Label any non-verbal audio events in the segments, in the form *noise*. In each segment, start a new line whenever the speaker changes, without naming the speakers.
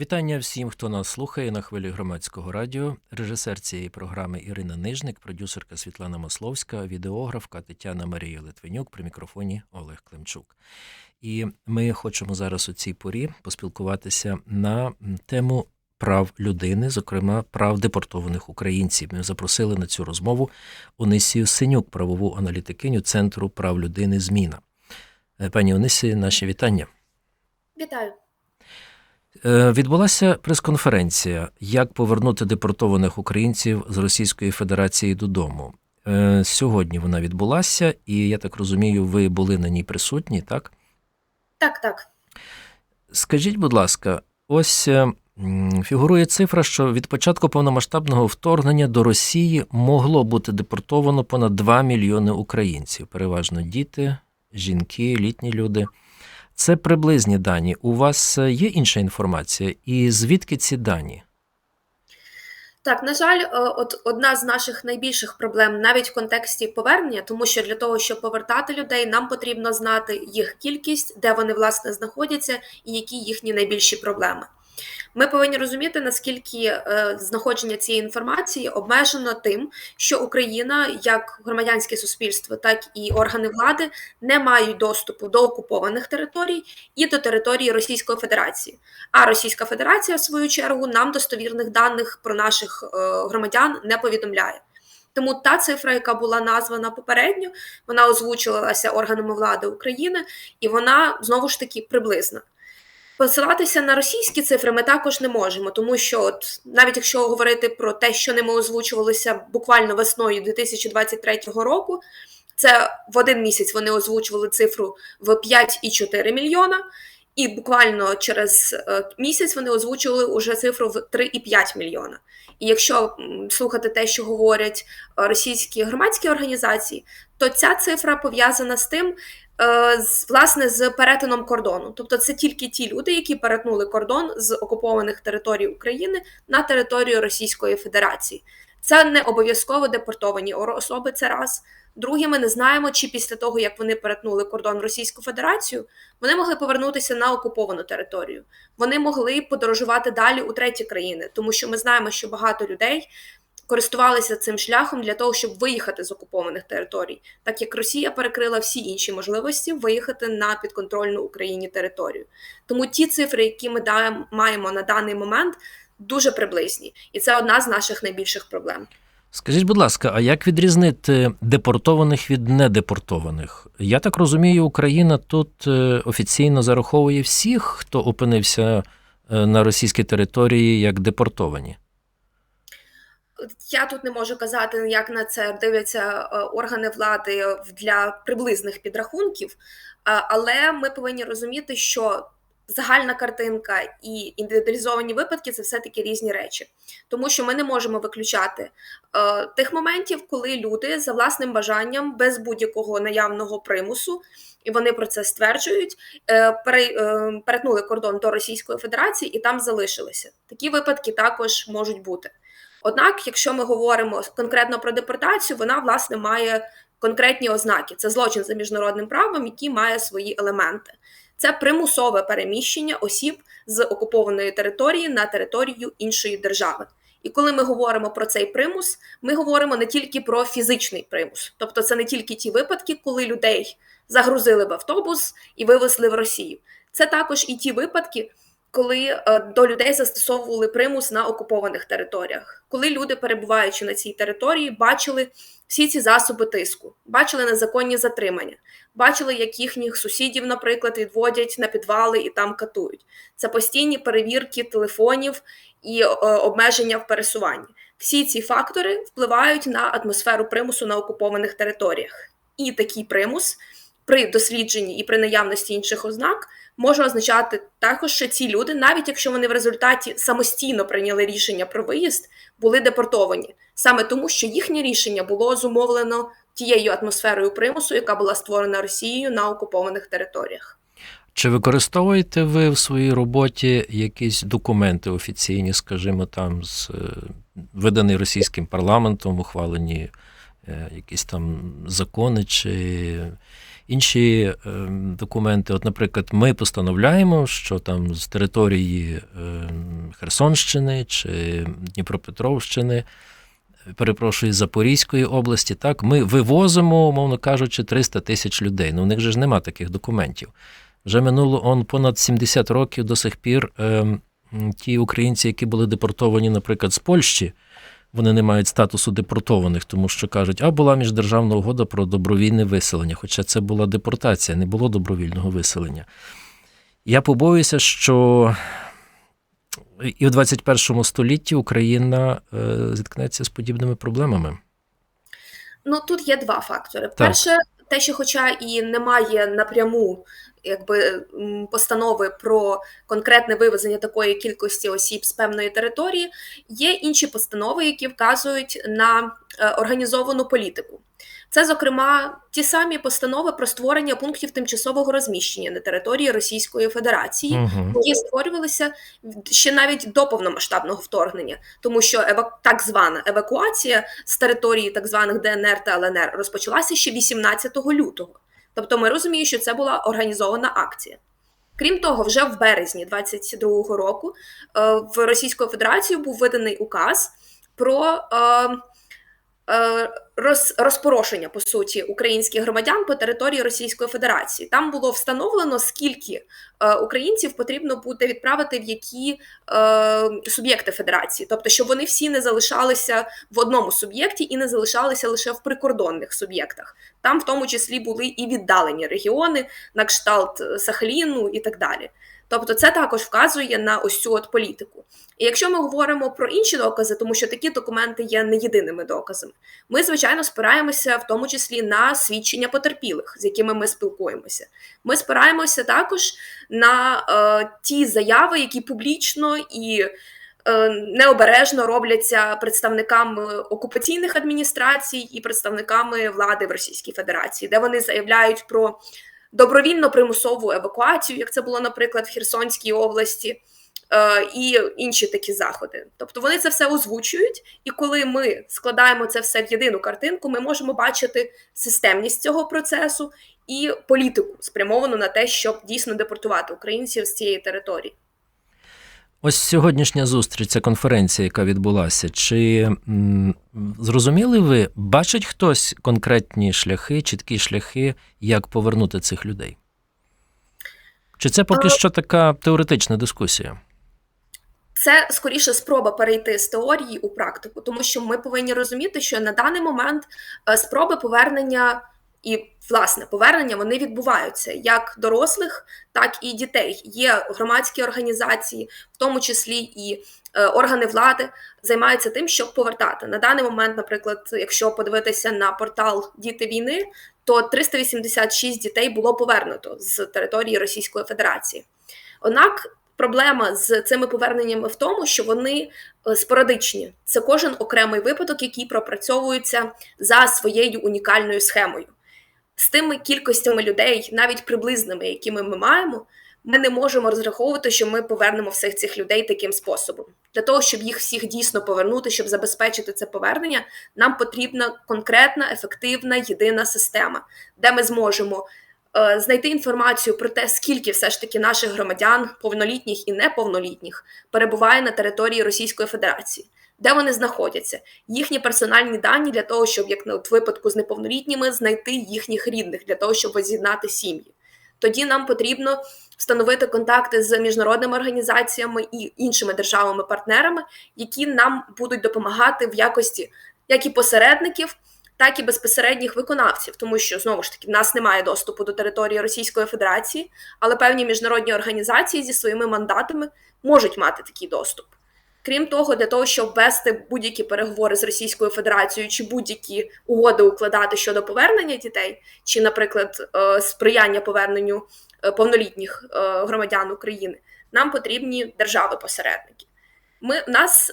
Вітання всім, хто нас слухає на хвилі громадського радіо. Режисер цієї програми Ірина Нижник, продюсерка Світлана Масловська, відеографка Тетяна Марія Литвинюк при мікрофоні Олег Климчук. І ми хочемо зараз у цій порі поспілкуватися на тему прав людини, зокрема прав депортованих українців. Ми запросили на цю розмову Онисію Синюк, правову аналітикиню Центру прав людини Зміна. Е, Пані Онисі, наші вітання.
Вітаю.
Е, Відбулася прес-конференція, як повернути депортованих українців з Російської Федерації додому. Е, Сьогодні вона відбулася, і я так розумію, ви були на ній присутні, так?
Так, так.
Скажіть, будь ласка, ось е, фігурує цифра, що від початку повномасштабного вторгнення до Росії могло бути депортовано понад 2 мільйони українців, переважно діти, жінки, літні люди. Це приблизні дані. У вас е, є інша інформація? І звідки ці дані?
Так, на жаль, е, от одна з наших найбільших проблем навіть в контексті повернення, тому що для того, щоб повертати людей, нам потрібно знати їх кількість, де вони власне знаходяться, і які їхні найбільші проблеми. Ми повинні розуміти, наскільки е, знаходження цієї інформації обмежено тим, що Україна, як громадянське суспільство, так і органи влади не мають доступу до окупованих територій і до території Російської Федерації. А Російська Федерація, в свою чергу, нам достовірних даних про наших е, громадян не повідомляє. Тому та цифра, яка була названа попередньо, вона озвучувалася органами влади України, і вона знову ж таки приблизна. Посилатися на російські цифри ми також не можемо, тому що, от навіть якщо говорити про те, що ними озвучувалося буквально весною 2023 року, це в один місяць вони озвучували цифру в 5,4 мільйона, і буквально через е, місяць вони озвучували уже цифру в 3,5 мільйона. І якщо слухати те, що говорять е, російські громадські організації, то ця цифра пов'язана з тим, з, власне, з перетином кордону. Тобто це тільки ті люди, які перетнули кордон з окупованих територій України на територію Російської Федерації. Це не обов'язково депортовані особи. Це раз. Друге, ми не знаємо, чи після того, як вони перетнули кордон в Російську Федерацію, вони могли повернутися на окуповану територію. Вони могли подорожувати далі у треті країни, тому що ми знаємо, що багато людей користувалися цим шляхом для того, щоб виїхати з окупованих територій, так як Росія перекрила всі інші можливості виїхати на підконтрольну Україні територію. Тому ті цифри, які ми маємо на даний момент, дуже приблизні, і це одна з наших найбільших проблем.
Скажіть, будь ласка, а як відрізнити депортованих від недепортованих? Я так розумію, Україна тут е, офіційно зараховує всіх, хто опинився е, на російській території як депортовані.
Я тут не можу казати, як на це дивляться е, органи влади для приблизних підрахунків, але ми повинні розуміти, що загальна картинка і індивідуалізовані випадки це все-таки різні речі, тому що ми не можемо виключати е, тих моментів, коли люди за власним бажанням, без будь-якого наявного примусу, і вони про це стверджують, е, е, перетнули кордон до Російської Федерації і там залишилися. Такі випадки також можуть бути. Однак, якщо ми говоримо конкретно про депортацію, вона власне має конкретні ознаки. Це злочин за міжнародним правом, який має свої елементи. Це примусове переміщення осіб з окупованої території на територію іншої держави. І коли ми говоримо про цей примус, ми говоримо не тільки про фізичний примус, тобто це не тільки ті випадки, коли людей загрузили в автобус і вивезли в Росію. Це також і ті випадки, коли е, до людей застосовували примус на окупованих територіях, коли люди, перебуваючи на цій території, бачили всі ці засоби тиску, бачили незаконні затримання, бачили, як їхніх сусідів, наприклад, відводять на підвали і там катують. Це постійні перевірки телефонів і е, обмеження в пересуванні. Всі ці фактори впливають на атмосферу примусу на окупованих територіях. І такий примус при дослідженні і при наявності інших ознак може означати також, що ці люди, навіть якщо вони в результаті самостійно прийняли рішення про виїзд, були депортовані саме тому, що їхнє рішення було зумовлено тією атмосферою примусу, яка була створена Росією на окупованих територіях.
Чи використовуєте ви в своїй роботі якісь документи офіційні, скажімо, там з е, видані російським парламентом, ухвалені е, якісь там закони чи інші е, документи. От, наприклад, ми постановляємо, що там з території е, Херсонщини чи Дніпропетровщини, е, перепрошую, Запорізької області, так, ми вивозимо, умовно кажучи, 300 тисяч людей. Ну, у них же ж нема таких документів. Вже минуло он понад 70 років до сих пір. Е, ті українці, які були депортовані, наприклад, з Польщі, вони не мають статусу депортованих, тому що кажуть, а була міждержавна угода про добровільне виселення. Хоча це була депортація, не було добровільного виселення. Я побоююся, що і в 21 столітті Україна е, зіткнеться з подібними проблемами.
Ну тут є два фактори.
Так.
Перше, те, що, хоча і немає напряму якби постанови про конкретне вивезення такої кількості осіб з певної території, є інші постанови, які вказують на е, організовану політику. Це, зокрема, ті самі постанови про створення пунктів тимчасового розміщення на території Російської Федерації,
Угу.
які створювалися ще навіть до повномасштабного вторгнення, тому що так звана евакуація з території так званих ДНР та ЛНР розпочалася ще 18 лютого. Тобто ми розуміємо, що це була організована акція. Крім того, вже в березні 22-го року е, в Російську Федерацію був виданий указ про е, розпорошення по суті українських громадян по території Російської Федерації. Там було встановлено, скільки е, українців потрібно буде відправити в які е, суб'єкти федерації, тобто, щоб вони всі не залишалися в одному суб'єкті і не залишалися лише в прикордонних суб'єктах. Там, в тому числі, були і віддалені регіони, на кшталт е, Сахаліну і так далі. Тобто, це також вказує на ось цю от політику. І якщо ми говоримо про інші докази, тому що такі документи є не єдиними доказами, ми звичайно спираємося в тому числі на свідчення потерпілих, з якими ми спілкуємося. Ми спираємося також на е, ті заяви, які публічно і е, необережно робляться представниками окупаційних адміністрацій і представниками влади в Російській Федерації, де вони заявляють про добровільно примусову евакуацію, як це було, наприклад, в Херсонській області. е, І інші такі заходи, тобто вони це все озвучують, і коли ми складаємо це все в єдину картинку, ми можемо бачити системність цього процесу і політику, спрямовану на те, щоб дійсно депортувати українців з цієї території.
Ось сьогоднішня зустріч, ця конференція, яка відбулася. Чи м, зрозуміли ви, бачить хтось конкретні шляхи, чіткі шляхи, як повернути цих людей? Чи це поки
Е,
що така теоретична дискусія?
Це скоріше спроба перейти з теорії у практику, тому що ми повинні розуміти, що на даний момент е, спроби повернення і власне повернення вони відбуваються як дорослих, так і дітей. Є громадські організації, в тому числі і е, органи влади, займаються тим, щоб повертати на даний момент. Наприклад, якщо подивитися на портал Діти війни, то 386 дітей було повернуто з території Російської Федерації. Однак проблема з цими поверненнями в тому, що вони е, спорадичні. Це кожен окремий випадок, який пропрацьовується за своєю унікальною схемою. З тими кількостями людей, навіть приблизними, якими ми маємо, ми не можемо розраховувати, що ми повернемо всіх цих людей таким способом. Для того, щоб їх всіх дійсно повернути, щоб забезпечити це повернення, нам потрібна конкретна, ефективна, єдина система, де ми зможемо е, знайти інформацію про те, скільки все ж таки наших громадян, повнолітніх і неповнолітніх, перебуває на території Російської Федерації, де вони знаходяться, їхні персональні дані для того, щоб як на випадку з неповнолітніми знайти їхніх рідних для того, щоб воз'єднати сім'ї. Тоді нам потрібно встановити контакти з міжнародними організаціями і іншими державами-партнерами, які нам будуть допомагати в якості як і посередників, так і безпосередніх виконавців, тому що знову ж таки в нас немає доступу до території Російської Федерації, але певні міжнародні організації зі своїми мандатами можуть мати такий доступ. Крім того, для того, щоб вести будь-які переговори з Російською Федерацією чи будь-які угоди укладати щодо повернення дітей, чи, наприклад, е, сприяння поверненню е, повнолітніх е, громадян України, нам потрібні держави-посередники. Ми у нас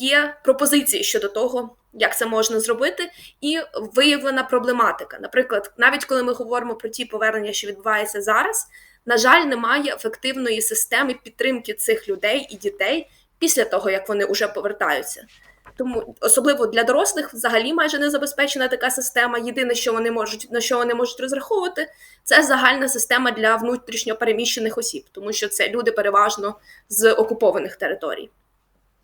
є пропозиції щодо того, як це можна зробити, і виявлена проблематика. Наприклад, навіть коли ми говоримо про ті повернення, що відбуваються зараз, на жаль, немає ефективної системи підтримки цих людей і дітей після того, як вони вже повертаються. Тому особливо для дорослих взагалі майже не забезпечена така система. Єдине, що вони можуть на що вони можуть розраховувати, це загальна система для внутрішньо переміщених осіб, тому що це люди переважно з окупованих територій.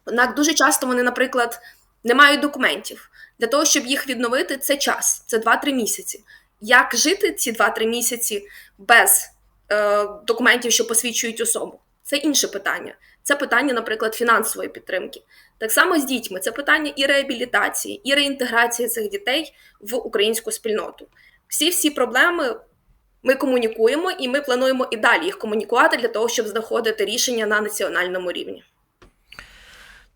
Однак дуже часто вони, наприклад, не мають документів. Для того, щоб їх відновити, це час, це 2-3 місяці. Як жити ці 2-3 місяці без е, документів, що посвідчують особу? Це інше питання. Це питання, наприклад, фінансової підтримки. Так само з дітьми це питання і реабілітації, і реінтеграції цих дітей в українську спільноту. Всі всі проблеми ми комунікуємо, і ми плануємо і далі їх комунікувати для того, щоб знаходити рішення на національному рівні.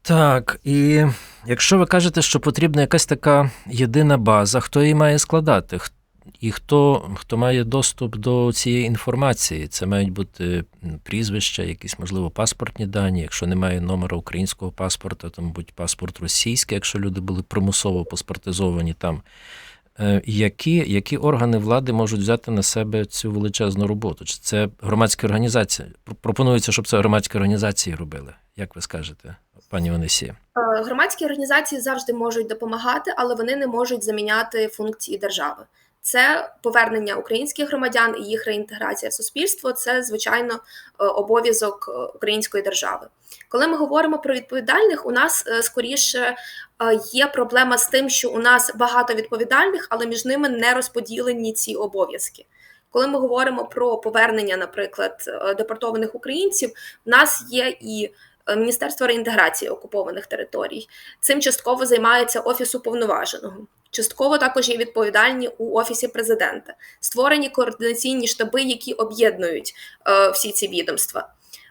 Так, і якщо ви кажете, що потрібна якась така єдина база, хто її має складати? І хто, хто має доступ до цієї інформації? Це мають бути прізвища, якісь, можливо, паспортні дані. Якщо немає номера українського паспорта, то, мабуть, паспорт російський, якщо люди були примусово паспортизовані там. Е, Які, які органи влади можуть взяти на себе цю величезну роботу? Чи це громадські організації? Пропонується, щоб це громадські організації робили. Як ви скажете, пані Онисія?
Е, Громадські організації завжди можуть допомагати, але вони не можуть заміняти функції держави. Це повернення українських громадян і їх реінтеграція в суспільство. Це звичайно е, обов'язок е, української держави. Коли ми говоримо про відповідальних, у нас е, скоріше є проблема з тим, що у нас багато відповідальних, але між ними не розподілені ці обов'язки. Коли ми говоримо про повернення, наприклад, депортованих українців, в нас є і е, Міністерство реінтеграції окупованих територій. Цим частково займається Офіс уповноваженого. Частково також є відповідальні у Офісі президента. Створені координаційні штаби, які об'єднують е, всі ці відомства.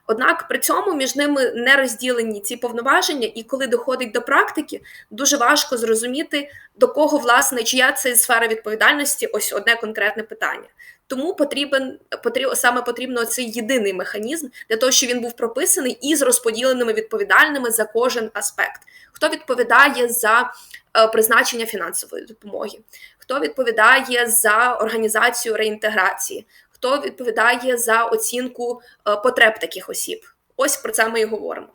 Однак при цьому між ними не розділені ці повноваження, і коли доходить до практики, дуже важко зрозуміти, до кого власне чия це сфера відповідальності, ось одне конкретне питання. Тому потрібен потріб, саме потрібно цей єдиний механізм для того, щоб він був прописаний і з розподіленими відповідальними за кожен аспект. Хто відповідає за е, призначення фінансової допомоги, хто відповідає за організацію реінтеграції, хто відповідає за оцінку е, потреб таких осіб. Ось про це ми і говоримо.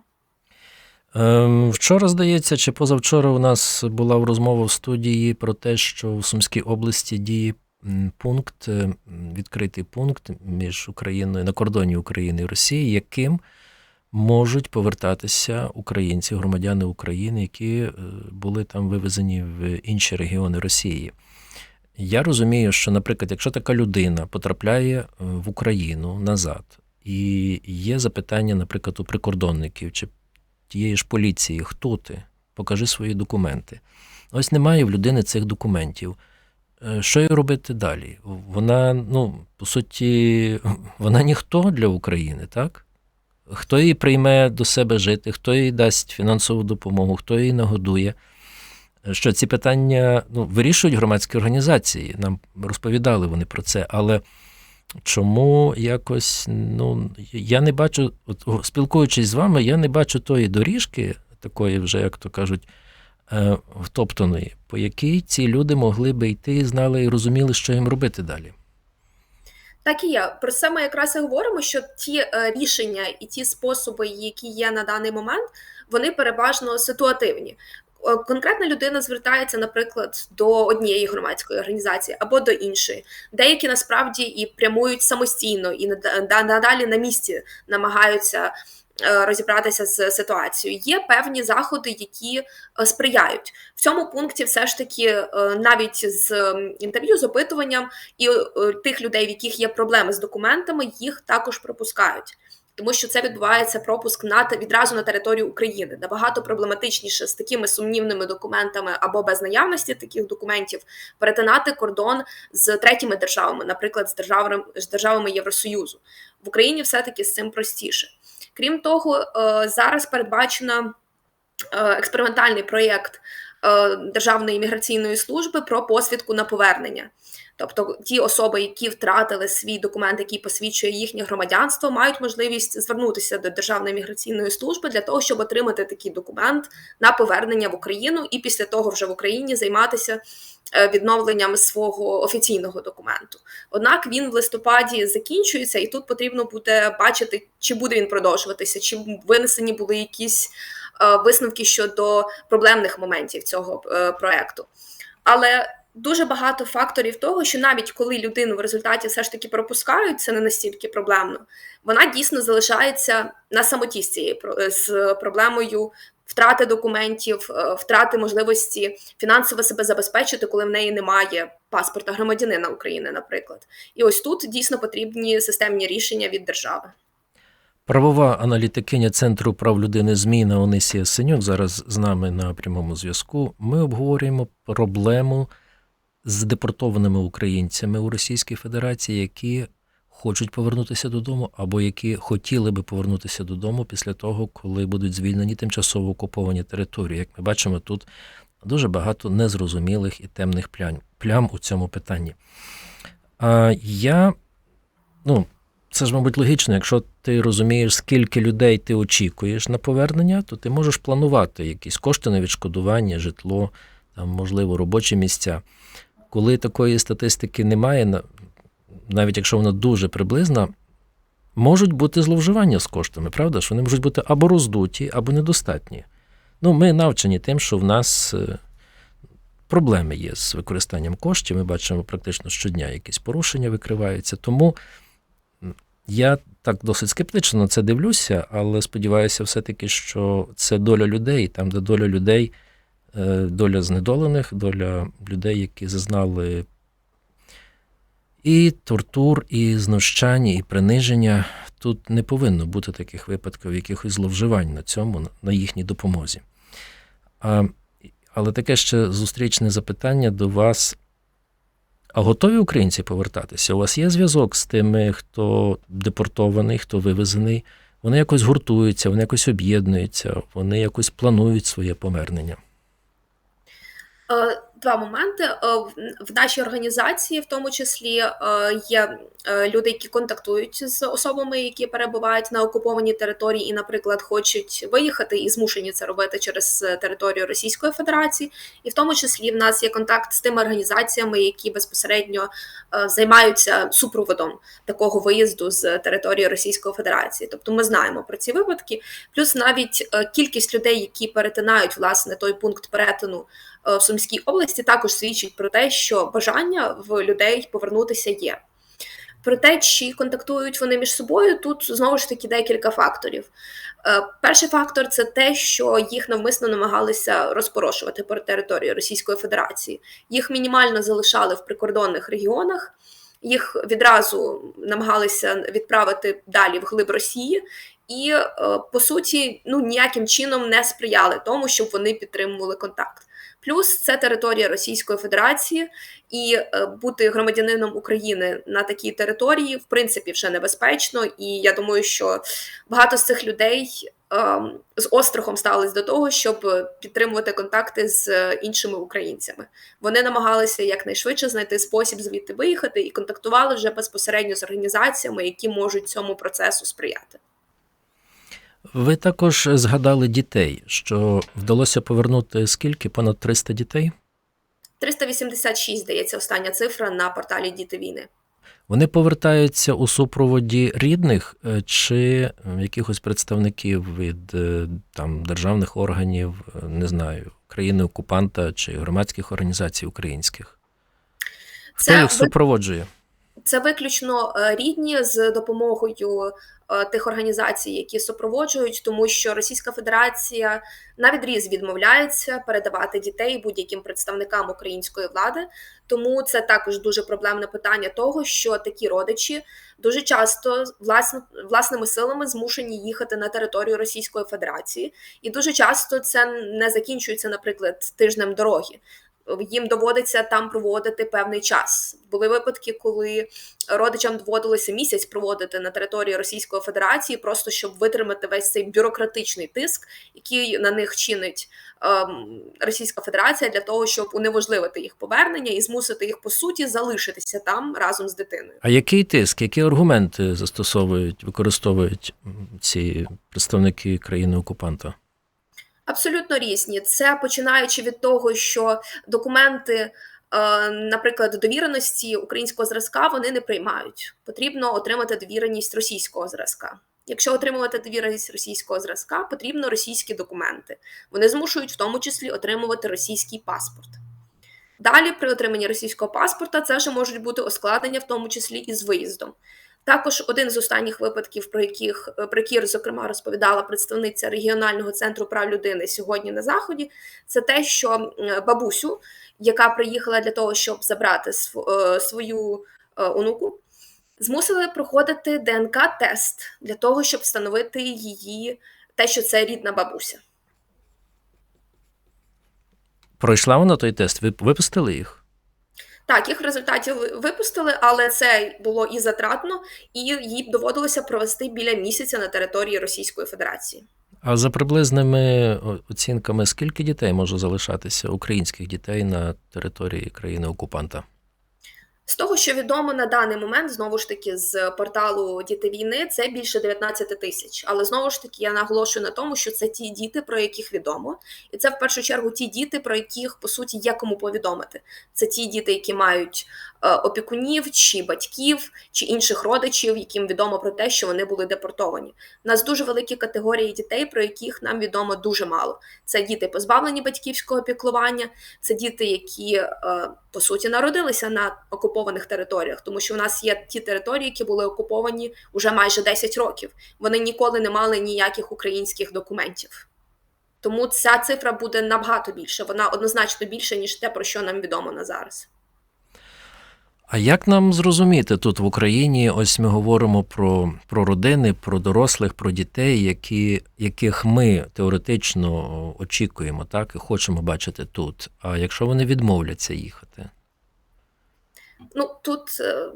Ем, Вчора, здається, чи позавчора у нас була розмова в студії про те, що в Сумській області діє пункт, е, відкритий пункт між Україною на кордоні України і Росії, яким можуть повертатися українці, громадяни України, які е, були там вивезені в інші регіони Росії. Я розумію, що, наприклад, якщо така людина потрапляє е, в Україну назад, і є запитання, наприклад, у прикордонників чи тієї ж поліції, хто ти? Покажи свої документи. Ось немає в людини цих документів. Е, Що їй робити далі? Вона, ну, по суті, *laughs* вона ніхто для України, так? Хто її прийме до себе жити, хто їй дасть фінансову допомогу, хто її нагодує? Що ці питання ну, вирішують громадські організації, нам розповідали вони про це, але чому якось ну, я не бачу, от, спілкуючись з вами, я не бачу тої доріжки, такої вже, як то кажуть, е, втоптаної, по якій ці люди могли би йти, знали і розуміли, що їм робити далі.
Так і є. Про це ми якраз і говоримо, що ті е, рішення і ті способи, які є на даний момент, вони переважно ситуативні. Е, Конкретна людина звертається, наприклад, до однієї громадської організації або до іншої. Деякі насправді і прямують самостійно, і нада- надалі на місці намагаються е, розібратися з ситуацією. Є певні заходи, які е, сприяють в цьому пункті. Все ж таки, навіть з інтерв'ю, з опитуванням і тих людей, в яких є проблеми з документами, їх також пропускають. Тому що це відбувається пропуск на відразу на територію України. Набагато проблематичніше з такими сумнівними документами або без наявності таких документів перетинати кордон з третіми державами, наприклад, з державами, з державами Євросоюзу. В Україні все-таки з цим простіше. Крім того, е, зараз передбачено е, експериментальний проєкт е, Державної міграційної служби про посвідку на повернення. Тобто ті особи, які втратили свій документ, який посвідчує їхнє громадянство, мають можливість звернутися до Державної міграційної служби для того, щоб отримати такий документ на повернення в Україну, і після того вже в Україні займатися е, відновленням свого офіційного документу. Однак він в листопаді закінчується, і тут потрібно буде бачити, чи буде він продовжуватися, чи винесені були якісь е, висновки щодо проблемних моментів цього е, проекту. Але дуже багато факторів того, що навіть коли людину в результаті все ж таки пропускають, це не настільки проблемно. Вона дійсно залишається на самоті з цією про- е, з проблемою втрати документів, е, втрати можливості фінансово себе забезпечити, коли в неї немає паспорта громадянина України, наприклад. І ось тут дійсно потрібні системні рішення від держави.
Правова аналітикиня Центру прав людини Зміна Онисія Синюк зараз з нами на прямому зв'язку. Ми обговорюємо проблему з депортованими українцями у Російській Федерації, які хочуть повернутися додому, або які хотіли би повернутися додому після того, коли будуть звільнені тимчасово окуповані території. Як ми бачимо, тут дуже багато незрозумілих і темних плям, у цьому питанні. А я, ну, це ж, мабуть, логічно, якщо ти розумієш, скільки людей ти очікуєш на повернення, то ти можеш планувати якісь кошти на відшкодування, житло, там, можливо, робочі місця. Коли такої статистики немає, навіть якщо вона дуже приблизна, можуть бути зловживання з коштами, правда? Що вони можуть бути або роздуті, або недостатні. Ну, ми навчені тим, що в нас е, проблеми є з використанням коштів. Ми бачимо практично щодня якісь порушення викриваються. Тому я так досить скептично на це дивлюся, але сподіваюся, все-таки, що це доля людей, там, де доля людей, доля знедолених, доля людей, які зазнали і тортур, і знущання, і приниження. Тут не повинно бути таких випадків, якихось зловживань на цьому, на- на їхній допомозі. А, але таке ще зустрічне запитання до вас. А готові українці повертатися? У вас є зв'язок з тими, хто депортований, хто вивезений? Вони якось гуртуються, вони якось об'єднуються, вони якось планують своє повернення.
Е, Два моменти Е, в- нашій організації, в тому числі, е, є люди, які контактують з особами, які перебувають на окупованій території, і, наприклад, хочуть виїхати і змушені це робити через територію Російської Федерації. І в тому числі в нас є контакт з тими організаціями, які безпосередньо займаються супроводом такого виїзду з території Російської Федерації. Тобто ми знаємо про ці випадки. Плюс навіть кількість людей, які перетинають власне той пункт перетину в Сумській області, також свідчить про те, що бажання в людей повернутися є. Про те, чи контактують вони між собою, тут знову ж таки декілька факторів. Е, Перший фактор це те, що їх навмисно намагалися розпорошувати по території Російської Федерації. Їх мінімально залишали в прикордонних регіонах, їх відразу намагалися відправити далі в глиб Росії, і е, по суті ну ніяким чином не сприяли тому, щоб вони підтримували контакт. Плюс це територія Російської Федерації, і е, бути громадянином України на такій території в принципі вже небезпечно. І я думаю, що багато з цих людей ем, з острахом ставились до того, щоб підтримувати контакти з е, іншими українцями. Вони намагалися якнайшвидше знайти спосіб звідти виїхати і контактували вже безпосередньо з організаціями, які можуть цьому процесу сприяти.
Ви також згадали дітей, що вдалося повернути скільки? Понад 300 дітей?
386, здається, остання цифра на порталі Діти війни.
Вони повертаються у супроводі рідних е, чи е, якихось представників від е, там державних органів, не знаю, країни окупанта чи громадських організацій українських. Хто
Це
їх супроводжує?
Це виключно е, рідні з допомогою е, тих організацій, які супроводжують, тому що Російська Федерація на відріз відмовляється передавати дітей будь-яким представникам української влади. Тому це також дуже проблемне питання того, що такі родичі дуже часто власне, власними силами змушені їхати на територію Російської Федерації, і дуже часто це не закінчується, наприклад, тижнем дороги. Їм доводиться там проводити певний час. Були випадки, коли родичам доводилося місяць проводити на території Російської Федерації, просто щоб витримати весь цей бюрократичний тиск, який на них чинить ем, Російська Федерація для того, щоб унеможливити їх повернення і змусити їх по суті залишитися там разом з дитиною.
А який тиск, які аргументи застосовують, використовують ці представники країни окупанта?
Абсолютно різні. Це починаючи від того, що документи, е, наприклад, довіреності українського зразка вони не приймають. Потрібно отримати довіреність російського зразка. Якщо отримувати довіреність російського зразка, потрібно російські документи. Вони змушують в тому числі отримувати російський паспорт. Далі, при отриманні російського паспорта, це вже можуть бути ускладнення, в тому числі і з виїздом. Також один з останніх випадків, про яких про які, зокрема, розповідала представниця регіонального центру прав людини сьогодні на заході, це те, що бабусю, яка приїхала для того, щоб забрати свою онуку, змусили проходити ДНК-тест для того, щоб встановити її те, що це рідна бабуся.
Пройшла вона той тест? Ви випустили їх?
Так, їх в результаті випустили, але це було і затратно, і їй доводилося провести біля місяця на території Російської Федерації.
А за приблизними оцінками, скільки дітей може залишатися українських дітей на території країни окупанта?
З того, що відомо на даний момент, знову ж таки, з порталу Діти війни, це більше 19 тисяч. Але знову ж таки, я наголошую на тому, що це ті діти, про яких відомо, і це в першу чергу ті діти, про яких по суті є кому повідомити. Це ті діти, які мають опікунів, чи батьків, чи інших родичів, яким відомо про те, що вони були депортовані. У нас дуже великі категорії дітей, про яких нам відомо дуже мало. Це діти, позбавлені батьківського піклування, це діти, які е, по суті народилися на окупованих територіях, тому що в нас є ті території, які були окуповані вже майже 10 років. Вони ніколи не мали ніяких українських документів. Тому ця цифра буде набагато більше. Вона однозначно більше, ніж те, про що нам відомо на зараз.
А як нам зрозуміти тут в Україні? Ось ми говоримо про про родини, про дорослих, про дітей, які, яких ми теоретично очікуємо, так і хочемо бачити тут. А якщо вони відмовляться їхати?
Ну тут е,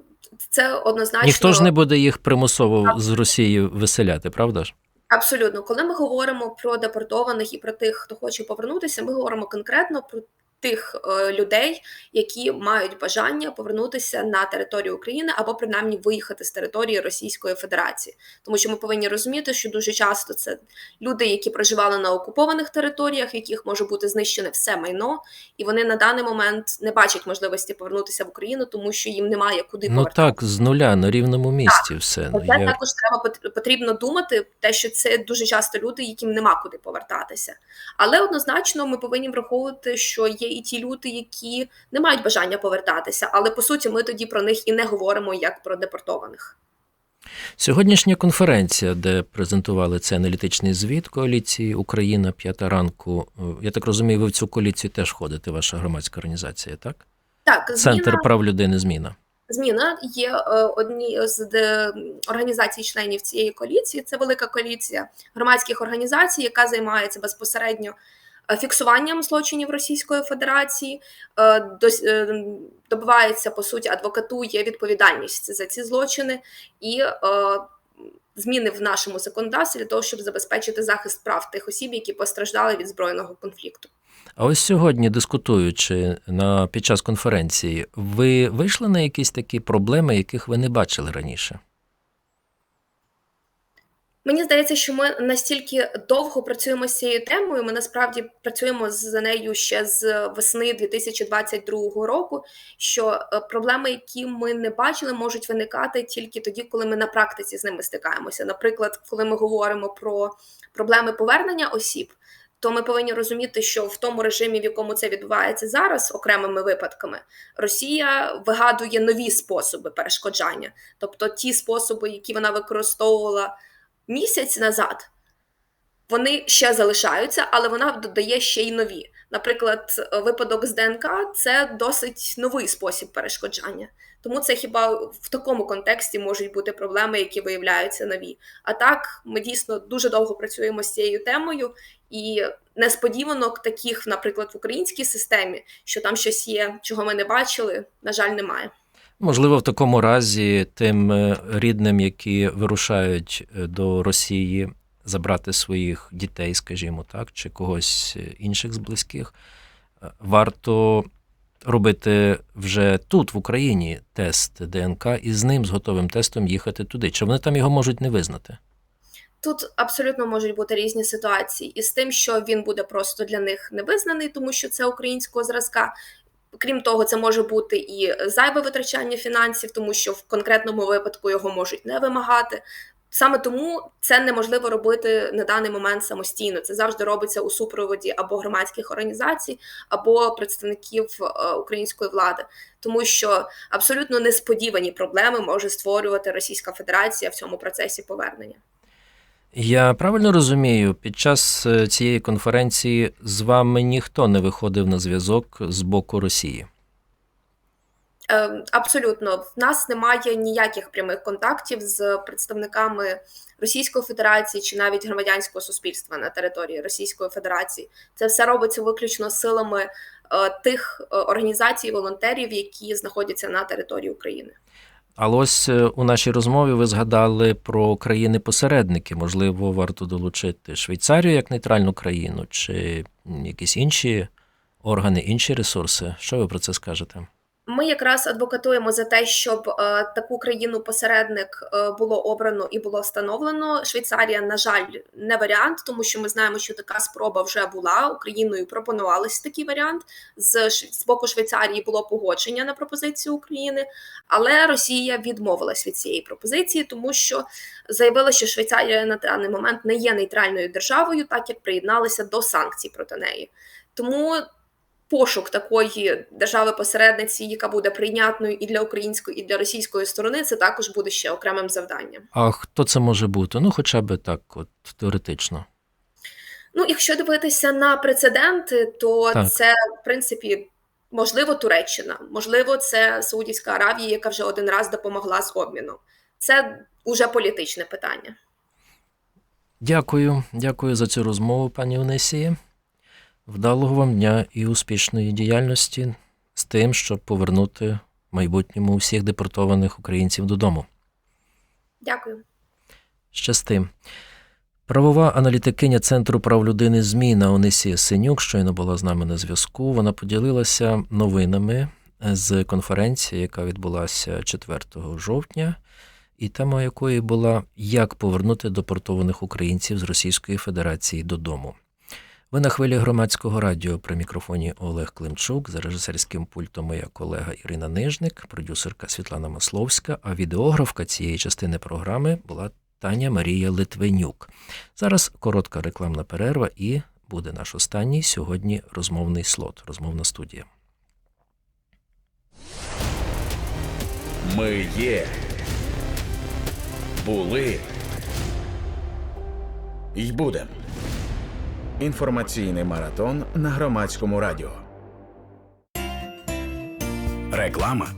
це однозначно
ніхто ж не буде їх примусово з Росії виселяти, правда ж?
Абсолютно, коли ми говоримо про депортованих і про тих, хто хоче повернутися, ми говоримо конкретно про тих е, людей, які мають бажання повернутися на територію України або принаймні виїхати з території Російської Федерації, тому що ми повинні розуміти, що дуже часто це люди, які проживали на окупованих територіях, в яких може бути знищене все майно, і вони на даний момент не бачать можливості повернутися в Україну, тому що їм немає куди
ну так з нуля на рівному місці.
Так.
Все
Це
ну, я...
також треба потрібно думати, те, що це дуже часто люди, яким нема куди повертатися. Але однозначно ми повинні враховувати, що є і ті люди, які не мають бажання повертатися, але по суті ми тоді про них і не говоримо як про депортованих.
Сьогоднішня конференція, де презентували цей аналітичний звіт коаліції Україна п'ята ранку. е, Я так розумію, ви в цю коаліцію теж ходите, ваша громадська організація, так?
Так,
Центр прав людини зміна.
зміна є е, одні з організацій членів цієї коаліції. Це велика коаліція громадських організацій, яка займається безпосередньо фіксуванням злочинів Російської Федерації, е, е, добивається по суті, адвокатує відповідальність за ці злочини і е, зміни в нашому законодавстві для того, щоб забезпечити захист прав тих осіб, які постраждали від збройного конфлікту.
А ось сьогодні, дискутуючи на під час конференції, ви вийшли на якісь такі проблеми, яких ви не бачили раніше?
Мені здається, що ми настільки довго працюємо з цією темою. Ми насправді працюємо за нею ще з весни 2022 року. Що е, проблеми, які ми не бачили, можуть виникати тільки тоді, коли ми на практиці з ними стикаємося. Наприклад, коли ми говоримо про проблеми повернення осіб. То ми повинні розуміти, що в тому режимі, в якому це відбувається зараз, окремими випадками, Росія вигадує нові способи перешкоджання, тобто ті способи, які вона використовувала місяць назад, вони ще залишаються, але вона додає ще й нові. Наприклад, випадок з ДНК це досить новий спосіб перешкоджання. Тому це хіба в такому контексті можуть бути проблеми, які виявляються нові. А так, ми дійсно дуже довго працюємо з цією темою, і несподіванок таких, наприклад, в українській системі, що там щось є, чого ми не бачили, на жаль, немає.
Можливо, в такому разі тим е, рідним, які вирушають е, до Росії забрати своїх дітей, скажімо так, чи когось е, інших з близьких, варто робити вже тут, в Україні, тест ДНК і з ним, з готовим тестом, їхати туди. Чи вони там його можуть не визнати?
Тут абсолютно можуть бути різні ситуації, і з тим, що він буде просто для них невизнаний, тому що це українського зразка. Крім того, це може бути і зайве витрачання фінансів, тому що в конкретному випадку його можуть не вимагати. Саме тому це неможливо робити на даний момент самостійно. Це завжди робиться у супроводі або громадських організацій, або представників е, української влади, тому що абсолютно несподівані проблеми може створювати Російська Федерація в цьому процесі повернення.
Я правильно розумію, під час е, цієї конференції з вами ніхто не виходив на зв'язок з боку Росії.
Е, Абсолютно, в нас немає ніяких прямих контактів з представниками Російської Федерації чи навіть громадянського суспільства на території Російської Федерації. Це все робиться виключно силами е, тих е, організацій, волонтерів, які знаходяться на території України.
Але ось е, у нашій розмові ви згадали про країни-посередники. Можливо, варто долучити Швейцарію як нейтральну країну, чи якісь інші органи, інші ресурси. Що ви про це скажете?
Ми якраз адвокатуємо за те, щоб е, таку країну посередник е, було обрано і було встановлено. Швейцарія, на жаль, не варіант, тому що ми знаємо, що така спроба вже була. Україною пропонувалися такий варіант. З, з боку Швейцарії було погодження на пропозицію України, але Росія відмовилась від цієї пропозиції, тому що заявила, що Швейцарія на даний момент не є нейтральною державою, так як приєдналася до санкцій проти неї. Тому пошук такої держави-посередниці, яка буде прийнятною і для української, і для російської сторони, це також буде ще окремим завданням.
А хто це може бути? Ну, хоча б так, от теоретично.
Ну, якщо дивитися на прецеденти, то
Так.
це в принципі можливо Туреччина, можливо, це Саудівська Аравія, яка вже один раз допомогла з обміном. Це уже політичне питання.
Дякую, дякую за цю розмову, пані Онесії. Вдалого вам дня і успішної діяльності з тим, щоб повернути в майбутньому всіх депортованих українців додому.
Дякую.
Щасти. Правова аналітикиня Центру прав людини Зміна Онисія Синюк щойно була з нами на зв'язку. Вона поділилася новинами з конференції, яка відбулася 4 жовтня, і тема якої була Як повернути депортованих українців з Російської Федерації додому. Ви на хвилі громадського радіо при мікрофоні Олег Климчук, за режисерським пультом моя колега Ірина Нижник, продюсерка Світлана Масловська, а відеографка цієї частини програми була Таня Марія Литвинюк. Зараз коротка рекламна перерва і буде наш останній сьогодні розмовний слот, розмовна студія.
Ми є. Були. й будем. Інформаційний маратон на громадському радіо.
Реклама